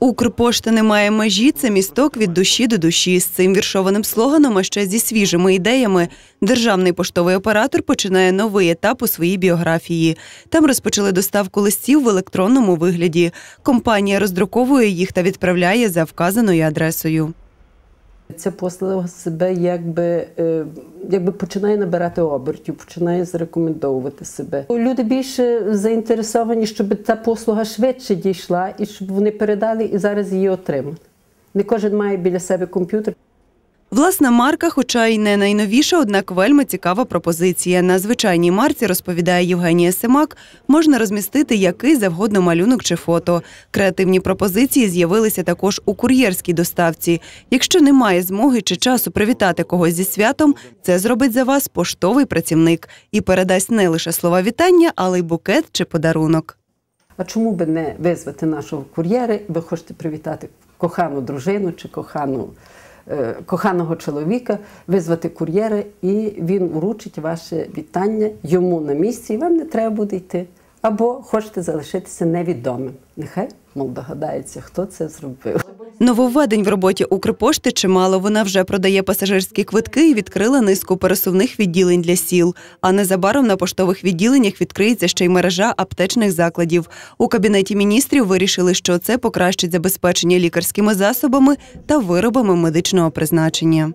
Укрпошта немає межі це місток від душі до душі. З цим віршованим слоганом, а ще зі свіжими ідеями. Державний поштовий оператор починає новий етап у своїй біографії. Там розпочали доставку листів в електронному вигляді. Компанія роздруковує їх та відправляє за вказаною адресою. Ця послуга себе якби, е, якби починає набирати обертів, починає зарекомендовувати себе. Люди більше заінтересовані, щоб ця послуга швидше дійшла і щоб вони передали і зараз її отримати. Не кожен має біля себе комп'ютер. Власна марка, хоча й не найновіша, однак вельми цікава пропозиція. На звичайній марці, розповідає Євгенія Семак, можна розмістити який завгодно малюнок чи фото. Креативні пропозиції з'явилися також у кур'єрській доставці. Якщо немає змоги чи часу привітати когось зі святом, це зробить за вас поштовий працівник і передасть не лише слова вітання, але й букет чи подарунок. А чому би не визвати нашого кур'єра? Ви хочете привітати кохану дружину чи кохану, коханого чоловіка, визвати кур'єра, і він вручить ваше вітання йому на місці, і вам не треба буде йти. Або хочете залишитися невідомим. Нехай мол догадається, хто це зробив. Нововведень в роботі Укрпошти чимало. Вона вже продає пасажирські квитки і відкрила низку пересувних відділень для сіл. А незабаром на поштових відділеннях відкриється ще й мережа аптечних закладів. У кабінеті міністрів вирішили, що це покращить забезпечення лікарськими засобами та виробами медичного призначення.